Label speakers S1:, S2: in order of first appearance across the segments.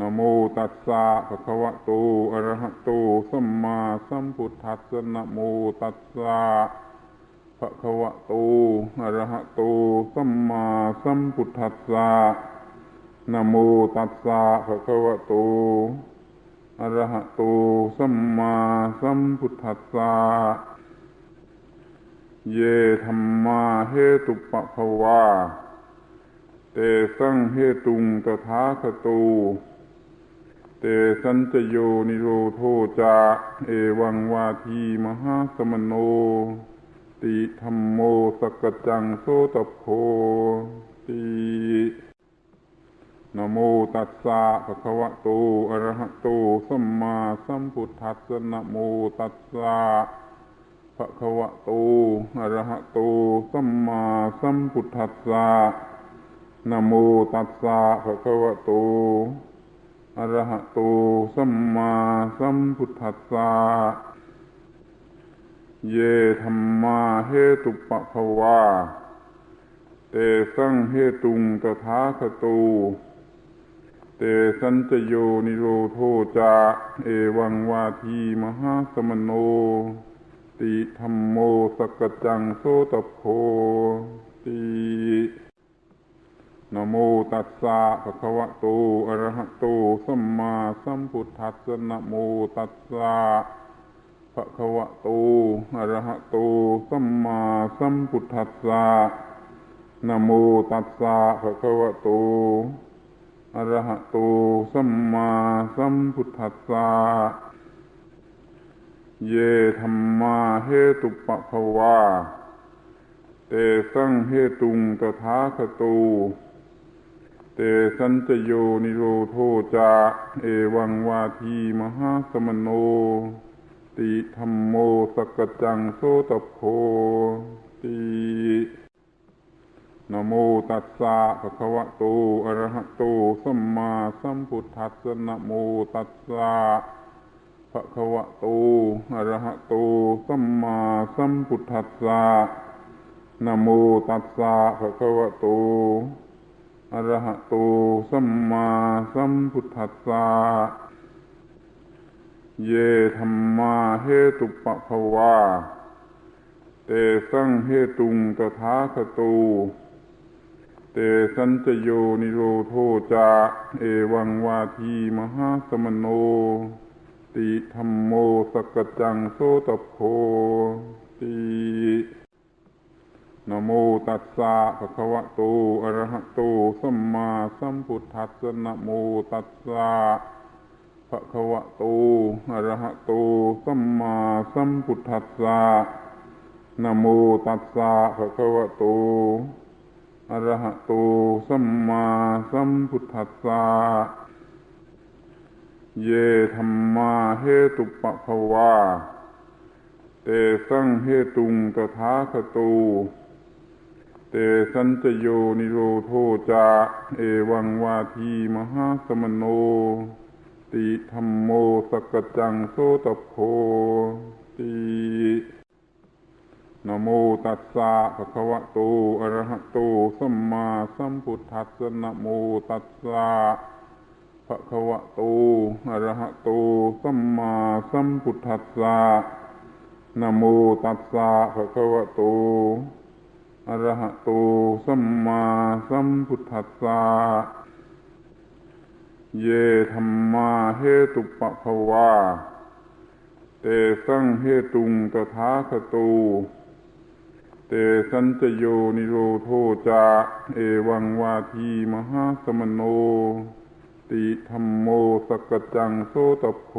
S1: นโมตัสสะภะคะวะโตอะระหะโตสัมมาสัมพุทธัสสะนโมตัสสะภะคะวะโตอะระหะโตสัมมาสัมพุทธัสสะนโมตัสสะภะคะวะโตอะระหะโตสัมมาสัมพุทธัสสะเยธรรมาเหตุปะภวาเตสังเหตุงตถาคตู เตสันจโยนิโรโทจา เอวังวาทีมหาสมโน ติธรรมโมสกจังโสตโพตินโมตัสสะภะคะวะโตอะระหะโตสัมมาสัมพุทธัสสะนโมตัสสะภะคะวะโตอะระหะโตสัมมาสัมพุทธัสสะนโมตัสสะภะคะวะโต อรหะโตสัมมาสัมพุทธัสสะเยธรรมาเหตุปะภวาเตสังเหตุงตถาคตูเตสันจโยนิโรโทจา เอวังวาทีมหาสมโน ติธรรมโมสกจังโสตโพ ตัสสะภะคะวะโตอะระหะโตสัมมาสัมพุทธัสสะนะโมตัสสะภะคะวะโตอะระหะโตสัมมาสัมพุทธัสสะนะโมตัสสะภะคะวะโตอะระหะโตสัมมาสัมพุทธัสสะเยธรรมาเหตุปะภวาเตสังเหตุงตถาคตู เตสันจโยนิโรโทจา เอวังวาทีมหาสมโน ติธรรมโมสกจังโสตโพตินโมตัสสะภะคะวะโตอะระหะโตสัมมาสัมพุทธัสสะนโมตัสสะภะคะวะโตอะระหะโตสัมมาสัมพุทธัสสะนโมตัสสะภะคะวะโต อรหะโตสัมมาสัมพุทธัสสะเยธรรมาเหตุปะภวาเตสังเหตุงตถาคตูเตสันจโยนิโรโทจา เอวังวาทีมหาสมโน ติธรรมโมสกจจังโสตโพติ นโมตัสสะภะคะวะโตอะระหะโตสัมมาสัมพุทธัสสะนโมตัสสะภะคะวะโตอะระหะโตสัมมาสัมพุทธัสสะนโมตัสสะภะคะวะโตอะระหะโตสัมมาสัมพุทธัสสะเยธรรมาเหตุปะภวาเตสังเหตุงตถาคตู เตสันจโยนิโรโทจา เอวังวาทีมหาสมโน ติธรรมโมสกจังโสตโพตินโมตัสสะภะคะวะโตอะระหะโตสัมมาสัมพุทธัสสะนโมตัสสะภะคะวะโตอะระหะโตสัมมาสัมพุทธัสสะนโมตัสสะภะคะวะโต อรหะโตสัมมาสัมพุทธัสสะเยธรรมาเหตุปะภวาเตสังเหตุงตถาคตูเตสันจโยนิโรโทจา เอวังวาทีมหาสมโน ติธรรมโมสกจังโสตโพ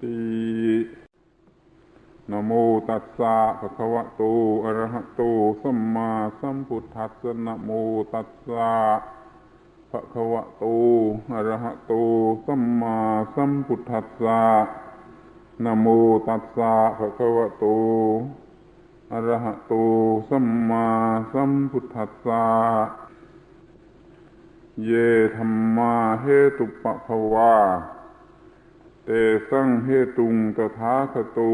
S1: ติ นโมตัสสะภะคะวะโตอะระหะโตสัมมาสัมพุทธัสสะนะโมตัสสะภะคะวะโตอะระหะโตสัมมาสัมพุทธัสสะนะโมตัสสะภะคะวะโตอะระหะโตสัมมาสัมพุทธัสสะเยธรรมาเหตุปะภวาเตสังเหตุงตถาคตู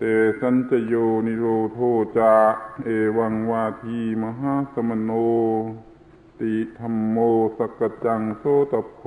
S1: เตสันจโยนิโรโทจา เอวังวาทีมหาสมโน ติธรรมโมสกจังโสตโพ